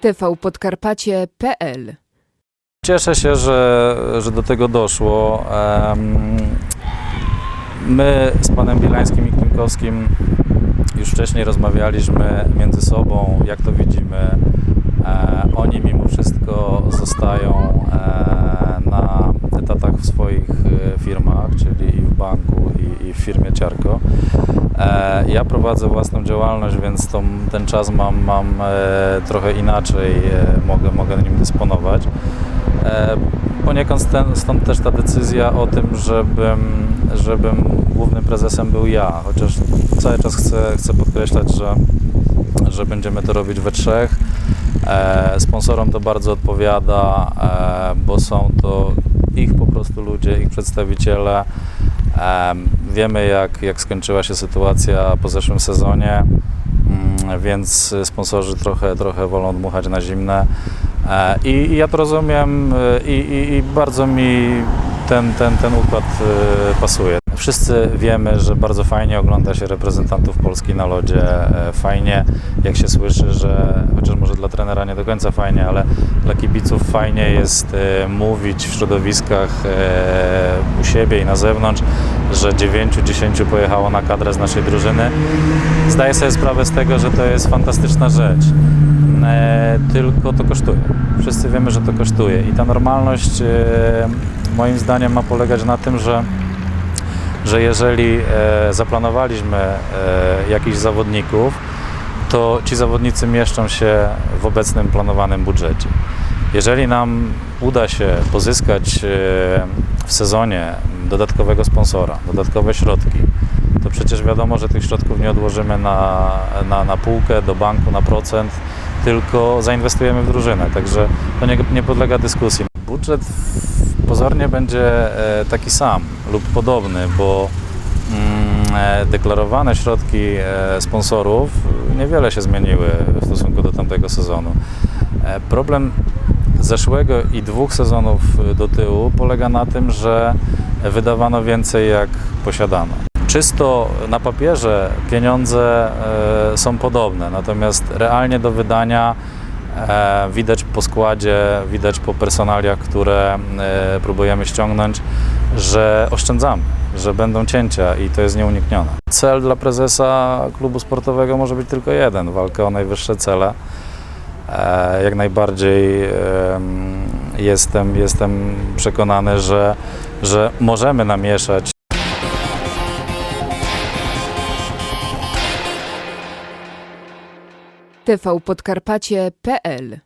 tvpodkarpacie.pl Cieszę się, że, że do tego doszło. My z panem Bielańskim i Klimkowskim już wcześniej rozmawialiśmy między sobą, jak to widzimy. E, Oni mimo wszystko zostają e, na etatach w swoich e, firmach, czyli w banku, i w firmie Ciarko. E, Ja prowadzę własną działalność, więc tą, ten czas mam, mam e, trochę inaczej, e, mogę, mogę nim dysponować. Poniekąd stąd, stąd też ta decyzja o tym, żebym, żebym głównym prezesem był ja, chociaż cały czas chcę, chcę podkreślać, że, że będziemy to robić we trzech. Sponsorom to bardzo odpowiada, bo są to ich po prostu ludzie, ich przedstawiciele. Em, Wiemy, jak, jak skończyła się sytuacja po zeszłym sezonie, mm, więc sponsorzy trochę, trochę wolą dmuchać na zimne. E, I, i ja to rozumiem e, i, i, i bardzo mi ten, ten, ten układ e, pasuje. Wszyscy wiemy, że bardzo fajnie ogląda się reprezentantów Polski na lodzie. Fajnie, jak się słyszy, że chociaż może dla trenera nie do końca fajnie, ale dla kibiców fajnie jest mówić w środowiskach u siebie i na zewnątrz, że 9-10 pojechało na kadrę z naszej drużyny. Zdaję sobie sprawę z tego, że to jest fantastyczna rzecz. E, tylko to kosztuje. Wszyscy wiemy, że to kosztuje i ta normalność e, moim zdaniem ma polegać na tym, że, że jeżeli e, zaplanowaliśmy e, jakichś zawodników, to ci zawodnicy mieszczą się w obecnym planowanym budżecie. Jeżeli nam uda się pozyskać w sezonie dodatkowego sponsora, dodatkowe środki, to przecież wiadomo, że tych środków nie odłożymy na, na, na półkę, do banku, na procent, tylko zainwestujemy w drużynę. Także to nie, nie podlega dyskusji. Budżet pozornie będzie e, taki sam lub podobny, bo mm, e, deklarowane środki e, sponsorów niewiele się zmieniły w stosunku do tamtego sezonu. Problem zeszłego i dwóch sezonów do tyłu polega na tym, że wydawano więcej jak posiadano. Czysto na papierze pieniądze e, są podobne, natomiast realnie do wydania e, widać po składzie, widać po personaliach, które e, próbujemy ściągnąć, że oszczędzamy, że będą cięcia i to jest nieuniknione. Cel dla prezesa klubu sportowego może być tylko jeden, walka o najwyższe cele. E, Jak najbardziej em, jestem, jestem przekonany, że, że możemy namieszać. Tvpodkarpacie.pl